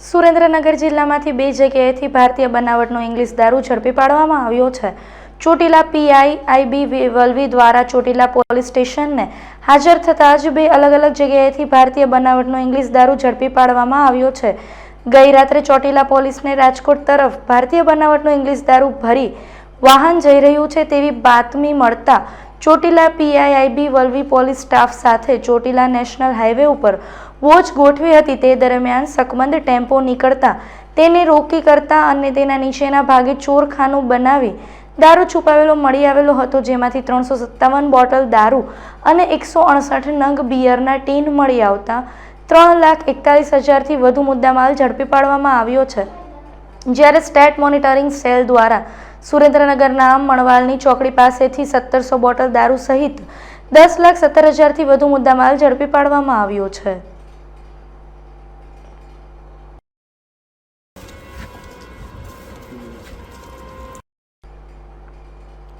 સુરેન્દ્રનગર જિલ્લામાંથી બે જગ્યાએથી ભારતીય બનાવટનો ઇંગ્લિશ દારૂ ઝડપી પાડવામાં આવ્યો છે. ચોટીલા પીઆઈ આઈબી વલવી દ્વારા ચોટીલા પોલીસ સ્ટેશનને હાજર થતાં જ બે અલગ અલગ જગ્યાએથી ભારતીય બનાવટનો ઇંગ્લિશ દારૂ ઝડપી પાડવામાં આવ્યો છે. ગઈ રાત્રે ચોટીલા પોલીસને રાજકોટ તરફ ભારતીય બનાવટનો ઇંગ્લિશ દારૂ ભરી વાહન જઈ રહ્યું છે તેવી બાતમી મળતા Chotila PIIB Valvi police staff સાથે ચોટીલા નેશનલ હાઈવે ઉપર વોચ ગોઠવી હતી. તે દરમિયાન સકમંદ ટેમ્પો નીકળતા તેને રોકી કરતા અને તેના નીચેના ભાગે ચોરખાનું બનાવી દારૂ છુપાવેલો મળી આવેલો હતો, જેમાંથી ત્રણસો સત્તાવન બોટલ દારૂ અને એકસો અડસઠ નંગ બિયરના ટીન મળી આવતા ત્રણ લાખ એકતાલીસ હજારથી વધુ મુદ્દામાલ ઝડપી પાડવામાં આવ્યો છે. જ્યારે સ્ટેટ મોનિટરિંગ સેલ દ્વારા સુરેન્દ્રનગરના મણવાલની ચોકડી પાસેથી સત્તરસો બોટલ દારૂ સહિત દસ લાખ સત્તર હજારથી વધુ મુદ્દામાલ ઝડપી પાડવામાં આવ્યો છે.